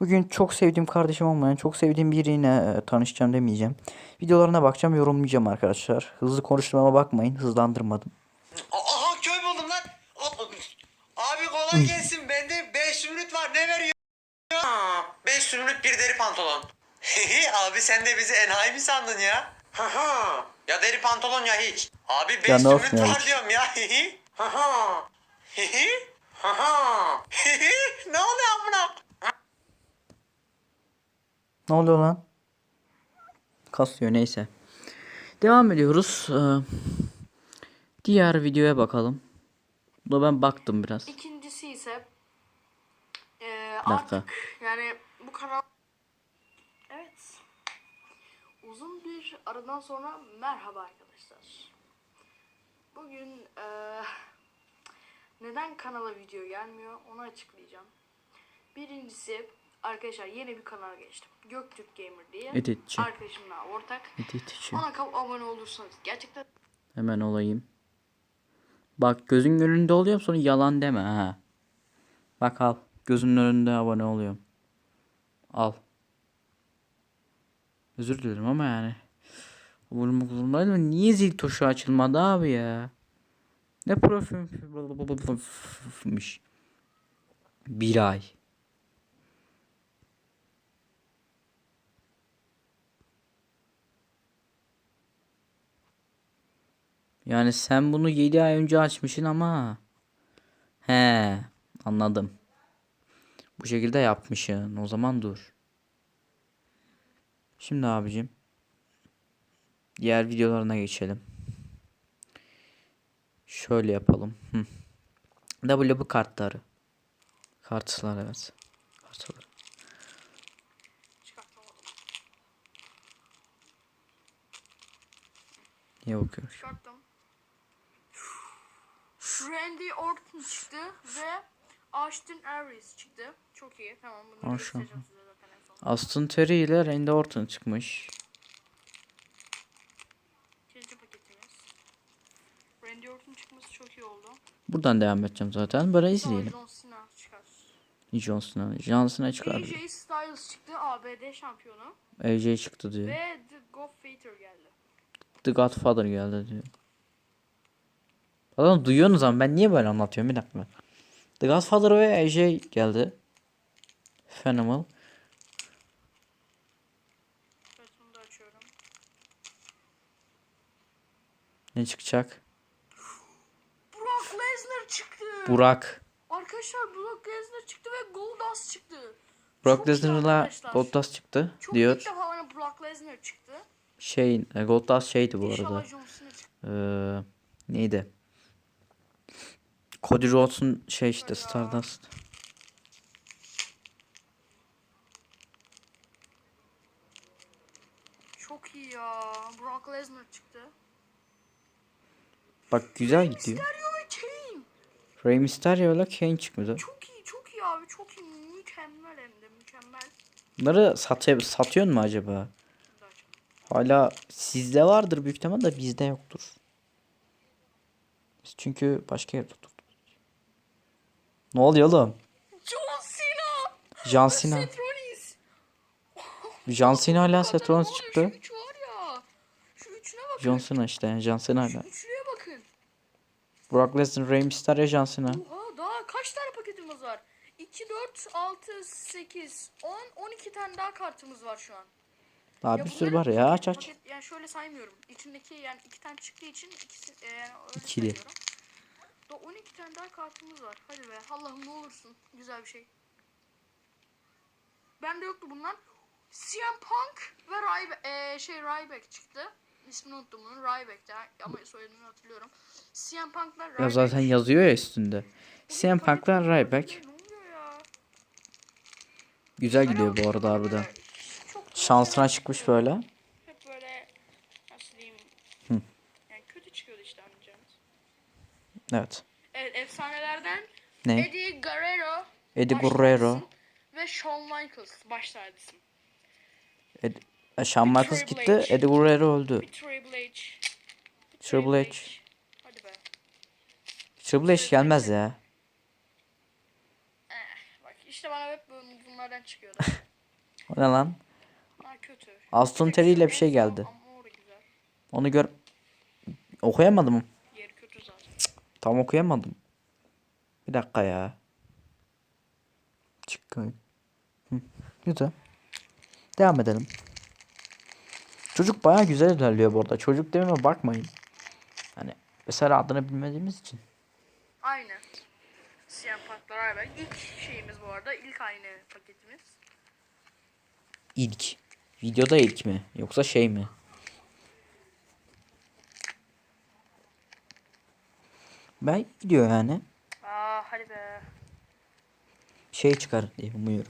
Bugün çok sevdiğim kardeşim olmayan, çok sevdiğim biriyle e, tanışacağım demeyeceğim. Videolarına bakacağım, yorumlayacağım arkadaşlar. Hızlı konuştuğuma bakmayın, hızlandırmadım. Aha köy buldum lan. Abi kolay gelsin. Bende 5 zümrüt var. Ne veriyor? 5 zümrüt bir deri pantolon. abi sen de bizi enayi mi sandın ya? Ya deri pantolon ya hiç. Abi 5 Ya ne zümrüt olsun ya var hiç. diyorum ya. Ne oluyor amına? Ne oluyor lan? Kasıyor neyse. Devam ediyoruz. Ee, diğer videoya bakalım. Buna ben baktım biraz. İkincisi ise Bir dakika. artık yani bu kanal evet uzun bir aradan sonra merhaba arkadaşlar. Bugün eee, neden kanala video gelmiyor onu açıklayacağım. Birincisi arkadaşlar yeni bir kanala geçtim. Göktürk Gamer diye. Editçi. Arkadaşımla ortak. Editçi. Ona abone olursanız gerçekten Hemen olayım. Bak gözün önünde oluyorum sonra yalan deme ha. Bak al. Gözünün önünde abone oluyorum. Al. Özür dilerim ama yani. Abone olmalıydım. Niye zil tuşu açılmadı abi ya? Ne profilmiş. Bir ay. Yani sen bunu 7 ay önce açmışsın ama. He, anladım. Bu şekilde yapmışsın. O zaman dur. Şimdi abicim. Diğer videolarına geçelim. Şöyle yapalım. W kartları. Kartlar evet. Kartlar. Niye bakıyorsun? Çıkarttım. Randy Orton çıktı ve Austin Aries çıktı. Çok iyi. Tamam Maşallah. göstereceğim size zaten en son. Aston Terry ile Randy Orton çıkmış. İkinci paketimiz. Randy Orton çıkması çok iyi oldu. Buradan devam edeceğim zaten. Böyle Sonra izleyelim. John Cena çıkar. John Cena. John Cena çıkardı. AJ Styles çıktı. ABD şampiyonu. AJ çıktı diyor. Ve The Godfather geldi. The Godfather geldi diyor. Adam duyuyorsunuz ama ben niye böyle anlatıyorum bir dakika. The Godfather ve AJ geldi. Phenomenal. Evet bunu da açıyorum. Ne çıkacak? Brock Lesnar çıktı. Burak. Arkadaşlar Brock Lesnar çıktı ve Goldust çıktı. Brock Çok Lesnar'la. Goldust çıktı Çok diyor. ilk defa bana Brock Lesnar çıktı. Şey, e, Goldust şeydi bu arada. İnşallah çıktı. Ee, neydi? Cody Rhodes'un şey işte. Stardust. Çok iyi ya. Brock Lesnar çıktı. Bak güzel gidiyor. Mysterio ve Kane. Rey Mysterio ile Kane çıkmadı. Çok iyi, çok iyi abi. Çok iyi. Mükemmel hem de mükemmel. Bunları sat satıyor mu acaba? Hala sizde vardır büyük ihtimal da bizde yoktur. Biz çünkü başka yerde tuttuk. Ne oluyor oğlum? John Cena. John Cena. Seth Rollins. John Cena hala Seth Rollins çıktı. Şu üçü var ya. Şu üçüne bakın. John Cena işte yani John Cena Şu hala. üçlüye bakın. Brock Lesnar, Rey Mysterio, John Cena. Oha daha kaç tane paketimiz var? 2, 4, 6, 8, 10, 12 tane daha kartımız var şu an. Daha Ya bir sürü var ya aç aç. paket- yani şöyle saymıyorum. İçindeki yani iki tane çıktığı için ikisi e, yani öyle İkili. sayıyorum. Da 12 tane daha kartımız var. Hadi be Allah'ım ne olursun. Güzel bir şey. Bende yoktu bunlar. CM Punk ve Ryback, e, şey Ryback çıktı. İsmini unuttum bunun. Ryback'ti ama soyadını hatırlıyorum. CM Punk'la Ryback. Ya zaten yazıyor ya üstünde. CM Punk ve Ryback. Güzel gidiyor bu arada harbiden. Şansına çıkmış böyle. hep böyle nasıl diyeyim? Yani kötü çıkıyordu işte anlayacağınız. Evet. Efsanelerden Ne? Eddie Guerrero, Eddie Guerrero. ve Shawn Michaels baş tacısın. Ed e, Shawn Michaels gitti. H. Eddie Guerrero öldü. Bir Triple H. Triple H. Hadi be. Triple H gelmez ya. Eh, bak işte bana hep böyle bunlardan çıkıyordu. O ne lan? Ha kötü. Aston Terry ile bir şey geldi. Onu gör... Okuyamadım. Yeri kötü zaten. Tam okuyamadım. Bir dakika ya. Çık. Hı. Güzel. Devam edelim. Çocuk baya güzel ilerliyor bu arada. Çocuk dememe bakmayın. Hani mesela adını bilmediğimiz için. Aynı. Siyah paklar beraber. İlk şeyimiz bu arada. ilk aynı paketimiz. İlk. Videoda ilk mi? Yoksa şey mi? Ben gidiyor yani. Şey çıkar diye umuyorum.